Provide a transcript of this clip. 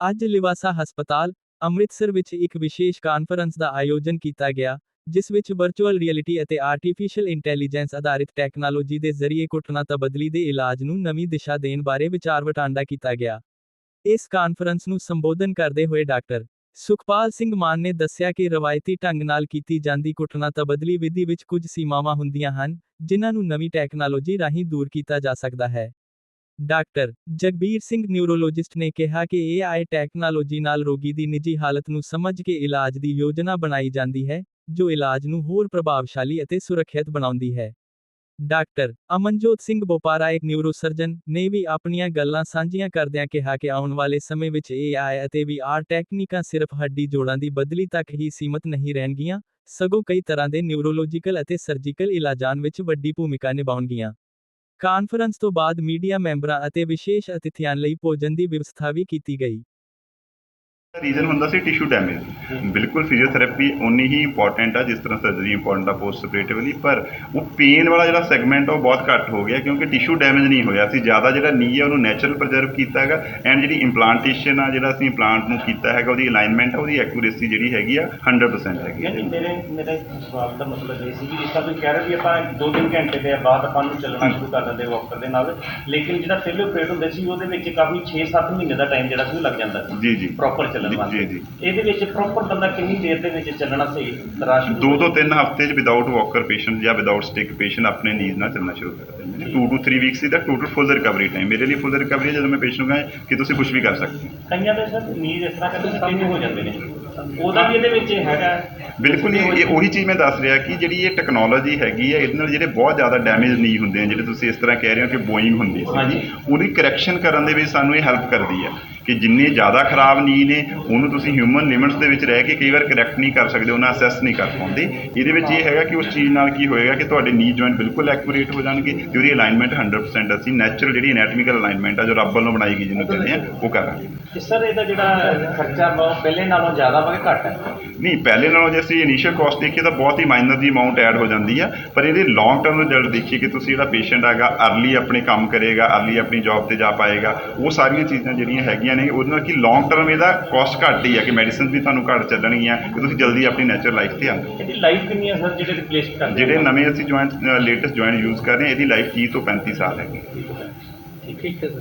ਅੱਜ ਲਿਵਾਸਾ ਹਸਪਤਾਲ ਅੰਮ੍ਰਿਤਸਰ ਵਿੱਚ ਇੱਕ ਵਿਸ਼ੇਸ਼ ਕਾਨਫਰੰਸ ਦਾ ਆਯੋਜਨ ਕੀਤਾ ਗਿਆ, ਜਿਸ ਵਿੱਚ ਵਰਚੁਅਲ ਰਿਐਲਿਟੀ ਅਤੇ ਆਰਟੀਫੀਸ਼ੀਅਲ ਇੰਟੈਲੀਜੈਂਸ ਆਧਾਰਿਤ ਟੈਕਨੋਲੋਜੀ ਦੇ ਜ਼ਰੀਏ ਘੁਟਨਾ ਤਬਦਲੀ ਦੇ ਇਲਾਜ ਨੂੰ ਨਵੀਂ ਦਿਸ਼ਾ ਦੇਣ ਬਾਰੇ ਵਿਚਾਰ ਵਟਾਂਡਾ ਕੀਤਾ ਗਿਆ। ਇਸ ਕਾਨਫਰੰਸ ਨੂੰ ਸੰਬੋਧਨ ਕਰਦੇ ਹੋਏ ਡਾਕਟਰ ਸੁਖਪਾਲ ਸਿੰਘ ਮਾਨ ਨੇ ਦੱਸਿਆ ਕਿ ਰਵਾਇਤੀ ਢੰਗ ਨਾਲ ਕੀਤੀ ਜਾਂਦੀ ਘੁਟਨਾ ਤਬਦਲੀ ਵਿਧੀ ਵਿੱਚ ਕੁਝ ਸੀਮਾਵਾਂ ਹੁੰਦੀਆਂ ਹਨ, ਜਿਨ੍ਹਾਂ ਨੂੰ ਨਵੀਂ ਟੈਕਨੋਲੋਜੀ ਰਾਹੀਂ ਦੂਰ ਕੀਤਾ ਜਾ ਸਕਦਾ ਹੈ। ਡਾਕਟਰ ਜਗਬੀਰ ਸਿੰਘ ਨਿਊਰੋਲੋਜਿਸਟ ਨੇ ਕਿਹਾ ਕਿ AI ਟੈਕਨੋਲੋਜੀ ਨਾਲ ਰੋਗੀ ਦੀ ਨਿੱਜੀ ਹਾਲਤ ਨੂੰ ਸਮਝ ਕੇ ਇਲਾਜ ਦੀ ਯੋਜਨਾ ਬਣਾਈ ਜਾਂਦੀ ਹੈ, ਜੋ ਇਲਾਜ ਨੂੰ ਹੋਰ ਪ੍ਰਭਾਵਸ਼ਾਲੀ ਅਤੇ ਸੁਰੱਖਿਅਤ ਬਣਾਉਂਦੀ ਹੈ। ਡਾਕਟਰ ਅਮਨਜੋਤ ਸਿੰਘ ਬੋਪਾਰਾ, ਇੱਕ ਨਿਊਰੋਸਰਜਨ, ਨੇ ਵੀ ਆਪਣੀਆਂ ਗੱਲਾਂ ਸਾਂਝੀਆਂ ਕਰਦਿਆਂ ਕਿਹਾ ਕਿ ਆਉਣ ਵਾਲੇ ਸਮੇਂ ਵਿੱਚ AI ਅਤੇ VR ਟੈਕਨੀਕਾਂ ਸਿਰਫ ਹੱਡੀ ਜੋੜਾਂ ਦੀ ਬਦਲੀ ਤੱਕ ਹੀ ਸੀਮਤ ਨਹੀਂ ਰਹਿਣਗੀਆਂ, ਸਗੋਂ ਕਈ ਤਰ੍ਹਾਂ ਦੇ ਨਿਊਰੋਲੋਜੀਕਲ ਅਤੇ ਸਰਜੀਕਲ ਇਲਾਜਾਂ ਵਿੱਚ ਵੱਡੀ ਭੂਮਿਕਾ ਨਿਭਾਉਣਗੀਆਂ। ਕਾਨਫਰੰਸ ਤੋਂ ਬਾਅਦ ਮੀਡੀਆ ਮੈਂਬਰਾਂ ਅਤੇ ਵਿਸ਼ੇਸ਼ ਅਤਿਥੀਆਂ ਲਈ ਭੋਜਨ ਦੀ ਵਿਵਸਥਾ ਵੀ ਕੀਤੀ ਗਈ। ਰੀਜ਼ਨ ਹੁੰਦਾ ਸੀ ਟਿਸ਼ੂ ਡੈਮੇਜ। ਬਿਲਕੁਲ ਫਿਜ਼ੀਓਥੈਰੇਪੀ ਉਨੀ ਹੀ ਇੰਪੋਰਟੈਂਟ ਆ ਜਿਸ ਤਰ੍ਹਾਂ ਸਰਜਰੀ ਇੰਪੋਰਟੈਂਟ ਆ ਪੋਸਟ ਆਪਰੇਟਿਵਲੀ ਪਰ ਉਹ ਪੇਨ ਵਾਲਾ ਜਿਹੜਾ ਸੈਗਮੈਂਟ ਆ ਉਹ ਬਹੁਤ ਘੱਟ ਹੋ ਗਿਆ ਕਿਉਂਕਿ ਟਿਸ਼ੂ ਡੈਮੇਜ ਨਹੀਂ ਹੋਇਆ ਸੀ। ਜ਼ਿਆਦਾ ਜਿਹੜਾ ਨੀ ਹੈ ਉਹਨੂੰ ਨੈਚੁਰਲ ਪ੍ਰੀਜ਼ਰਵ ਕੀਤਾ ਹੈਗਾ ਐਂਡ ਜਿਹੜੀ ਇੰਪਲਾਂਟੇਸ਼ਨ ਆ ਜਿਹੜਾ ਅਸੀਂ ਇੰਪਲਾਂਟ ਨੂੰ ਕੀਤਾ ਹੈਗਾ ਉਹਦੀ ਅਲਾਈਨਮੈਂਟ ਉਹਦੀ ਐਕੂਰੇਸੀ ਜਿਹੜੀ ਹੈਗੀ ਆ 100% ਹੈਗੀ ਆ। ਨਹੀਂ ਮੇਰੇ ਮੇਰੇ ਸਵਾਲ ਦਾ ਮਤਲਬ ਇਹ ਸੀ ਕਿ ਜਿਸ ਤਰ੍ਹਾਂ ਤੁਸੀਂ ਕਹਿ ਰਹੇ ਵੀ ਆਪਾਂ 2-3 ਘੰਟੇ ਦੇ ਬਾਅਦ ਆਪਾਂ ਨੂੰ ਚੱਲਣਾ ਸ਼ੁਰੂ ਕਰ ਦਿੰਦੇ ਵਾਕਰ ਦੇ ਨਾਲ ਲੇਕਿਨ ਜਿਹੜਾ ਪਹਿਲੇ ਆਪਰੇਟ ਹੁੰਦੇ ਸੀ ਉਹਦੇ ਵਿੱਚ ਕਾਫੀ 6-7 ਮਹੀਨੇ ਦਾ ਟਾਈਮ ਜਿਹੜਾ ਸੀ ਉਹ ਲੱਗ ਜਾਂਦਾ ਸੀ। ਜੀ ਜੀ। ਪ੍ਰੋਪਰ ਚੱਲਣ ਜੀ, ਵਾਸਤੇ। ਜੀ। ਇਹਦੇ ਵਿੱਚ ਪ੍ਰੋਪਰ ਬੰਦਾ ਕਿੰਨੀ ਦੇਰ ਦੇ ਵਿੱਚ ਚੱਲਣਾ ਸਹੀ? ਤਰਾਸ਼ ਦੋ ਤੋਂ ਤਿੰਨ ਹਫ਼ਤੇ 'ਚ ਵਿਦਆਊਟ ਵਾਕਰ ਪੇਸ਼ੈਂਟ ਜਾਂ ਵਿਦਆਊਟ ਸਟਿਕ ਪੇਸ਼ੈਂਟ ਆਪਣੇ ਨੀਜ਼ ਨਾਲ ਚੱਲਣਾ ਸ਼ੁਰੂ ਕਰ ਦਿੰਦੇ ਨੇ। 2 ਤੋਂ 3 ਵੀਕਸ ਦਾ ਟੋਟਲ ਫੁੱਲ ਰਿਕਵਰੀ ਟਾਈਮ ਮੇਰੇ ਲਈ ਫੁੱਲ ਰਿਕਵਰੀ ਜਦੋਂ ਮੈਂ ਪੇਸ਼ੈਂਟ ਨੂੰ ਕਹਾਂ ਕਿ ਤੁਸੀਂ ਕੁਝ ਵੀ ਕਰ ਸਕਦੇ ਹੋ। ਕਈਆਂ ਦੇ ਸਰ ਨੀਂਦ ਇਸ ਤਰ੍ਹਾਂ ਕਰਦੇ ਸਟੇਬਲ ਹੋ ਜਾਂਦੇ ਨੇ ਉਹਦਾ ਵੀ ਇਹਦੇ ਵਿੱਚ ਹੈਗਾ। ਬਿਲਕੁਲ ਇਹ ਇਹ ਉਹੀ ਚੀਜ਼ ਮੈਂ ਦੱਸ ਰਿਹਾ ਕਿ ਜਿਹੜੀ ਇਹ ਟੈਕਨੋਲੋਜੀ ਹੈਗੀ ਹੈ ਇਹਦੇ ਨਾਲ ਜਿਹੜੇ ਬਹੁਤ ਜ਼ਿਆਦਾ ਡੈਮੇਜ ਨਹੀਂ ਹੁੰਦੇ ਆ ਜਿਹੜੇ ਤੁਸੀਂ ਇਸ ਤਰ੍ਹਾਂ ਕਹਿ ਰਹੇ ਹੋ ਕਿ ਬੋਇੰਗ ਹੁੰਦੀ ਹਾਂਜੀ। ਸੀ ਉਹਦੀ ਕਰੈਕਸ਼ਨ ਕਰਨ ਦੇ ਵਿੱਚ ਸਾਨੂੰ ਇਹ ਹੈਲਪ ਕਰਦੀ ਹੈ। ਕਿ ਜਿੰਨੇ ਜ਼ਿਆਦਾ ਖਰਾਬ ਨੀ ਨੇ ਉਹਨੂੰ ਤੁਸੀਂ ਹਿਊਮਨ ਲਿਮਿਟਸ ਦੇ ਵਿੱਚ ਰਹਿ ਕੇ ਕਈ ਵਾਰ ਕਰੈਕਟ ਨਹੀਂ ਕਰ ਸਕਦੇ ਉਹਨਾਂ ਅਸੈਸ ਨਹੀਂ ਕਰ ਪਾਉਂਦੇ। ਇਹਦੇ ਵਿੱਚ ਇਹ ਹੈਗਾ ਕਿ ਉਸ ਚੀਜ਼ ਨਾਲ ਕੀ ਹੋਏਗਾ ਕਿ ਤੁਹਾਡੇ ਨੀ ਜੁਆਇੰਟ ਬਿਲਕੁਲ ਐਕੂਰੇਟ ਹੋ ਜਾਣਗੇ ਤੇ ਉਹਦੀ ਅਲਾਈਨਮੈਂਟ 100% ਅਸੀਂ ਨੈਚੁਰਲ ਜਿਹੜੀ ਐਨਾਟੋਮਿਕਲ ਅਲਾਈਨਮੈਂਟ ਆ ਜੋ ਰੱਬ ਵੱਲੋਂ ਬਣਾਈ ਗਈ ਜਿਹਨੂੰ ਕਹਿੰਦੇ ਆ ਉਹ ਕਰਾਂਗੇ। ਸਰ ਇਹਦਾ ਜਿਹੜਾ ਖਰਚਾ ਪਹਿਲੇ ਨਾਲੋਂ ਜ਼ਿਆਦਾ ਵਾ ਕਿ ਘੱਟ ਹੈ? ਨਹੀਂ ਪਹਿਲੇ ਨਾਲੋਂ ਜੇ ਅਸੀਂ ਇਨੀਸ਼ੀਅਲ ਕਾਸਟ ਦੇਖੀਏ ਤਾਂ ਬਹੁਤ ਹੀ ਮਾਈਨਰ ਦੀ ਅਮਾਉਂਟ ਐਡ ਹੋ ਜਾਂਦੀ ਆ ਪਰ ਇਹਦੇ ਲੌਂਗ ਟਰਮ ਰਿਜ਼ਲਟ ਦੇਖੀਏ ਕਿ ਤੁਸੀਂ ਜਿਹੜਾ ਪੇਸ਼ੈਂਟ ਹੈਗਾ ਅਰਲੀ ਆਪਣੇ ਕੰਮ ਕਰੇਗਾ ਅਰਲੀ ਆਪਣੀ ਜੌਬ ਤੇ ਜਾ ਪਾਏਗਾ ਉਹ ਸਾਰੀਆਂ ਚੀਜ਼ਾਂ ਜਿਹੜੀਆਂ ਹੈਗੀਆਂ ਨੇ ਉਹਦੇ ਨਾਲ ਕਿ ਲੌਂਗ ਟਰਮ ਇਹਦਾ ਕਾਸਟ ਘੱਟ ਹੀ ਆ ਕਿ ਮੈਡੀਸਿਨ ਵੀ ਤੁਹਾਨੂੰ ਘੱਟ ਚੱਲਣਗੀਆਂ ਕਿ ਤੁਸੀਂ ਜਲਦੀ ਆਪਣੀ ਨੈਚੁਰਲ ਲਾਈਫ ਤੇ ਆਉਂਗੇ ਇਹਦੀ ਲਾਈਫ ਕਿੰਨੀ ਹੈ ਸਰ ਜਿਹੜੇ ਰਿਪਲੇਸ ਕਰਦੇ ਜਿਹੜੇ ਨਵੇਂ ਅਸੀਂ ਜੁਆਇੰਟ ਲੇਟੈਸਟ ਜੁਆਇੰਟ ਯੂਜ਼ ਕਰ ਰਹੇ ਹਾਂ ਇਹਦੀ ਲਾਈਫ 30 ਤੋਂ 35 ਸਾਲ ਹੈਗੀ। ਠੀਕ ਹੈ ਸਰ।